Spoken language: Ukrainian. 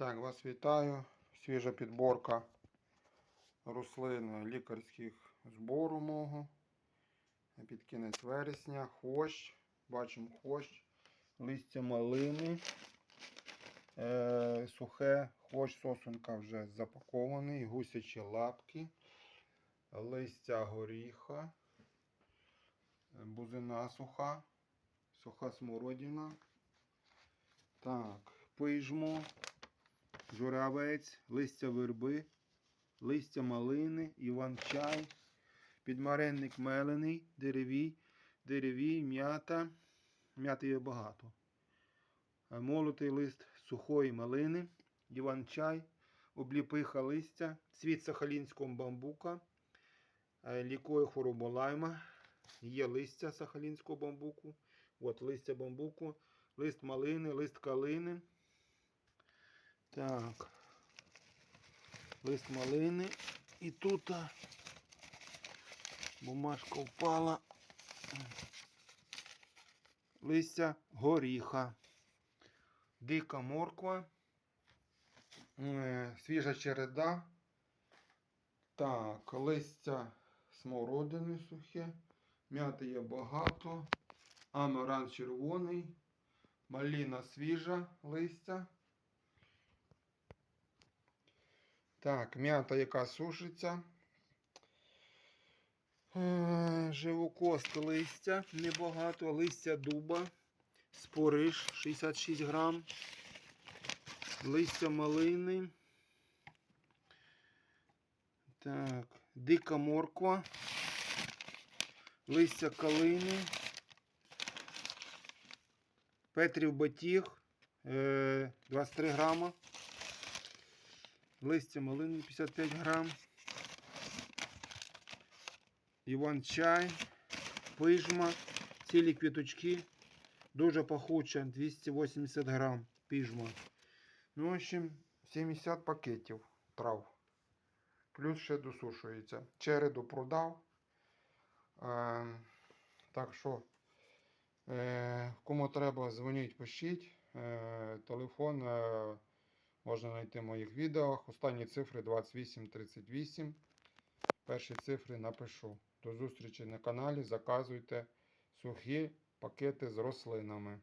Так, вас вітаю. Свіжа підборка рослин лікарських збору мого. Під кінець вересня. Хвощ. Бачимо хвощ. Листя малини. Е, сухе. Хвощ сосунка вже запакований. Гусячі лапки. Листя горіха. Бузина суха. Суха смородина. Так, пижмо журавець, листя верби, листя малини, іван-чай, підмаренник мелений, деревій, деревій, м'ята. М'яти є багато. Е, Молотий лист сухої малини, іван-чай, обліпиха листя, цвіт сахалінського бамбука, е, лікує хворобу лайма, є листя сахалінського бамбуку, от листя бамбуку, лист малини, лист калини. Так. Лист малини. І тут бумажка впала. Листя горіха. Дика морква. е, Свіжа череда. Так, листя смородини сухе. М'яти є багато. Амарант червоний. Маліна свіжа листя. Так, м'ята, яка сушиться. Е, Живокост листя небагато, листя дуба, спориш 66 грам, листя малини. Так, дика морква, листя калини, Петрів батіг, е, 23 грама. Листя малини 55 грам. Іван-чай, пижма, цілі квіточки. Дуже пахуча, 280 грам пижма. Ну, в общем, 70 пакетів трав. Плюс ще досушується. Череду продав. Е, так що, е, кому треба, дзвоніть, пишіть. Е, телефон. Е, Можна знайти в моїх відео. Останні цифри 2838. Перші цифри напишу. До зустрічі на каналі. Заказуйте сухі пакети з рослинами.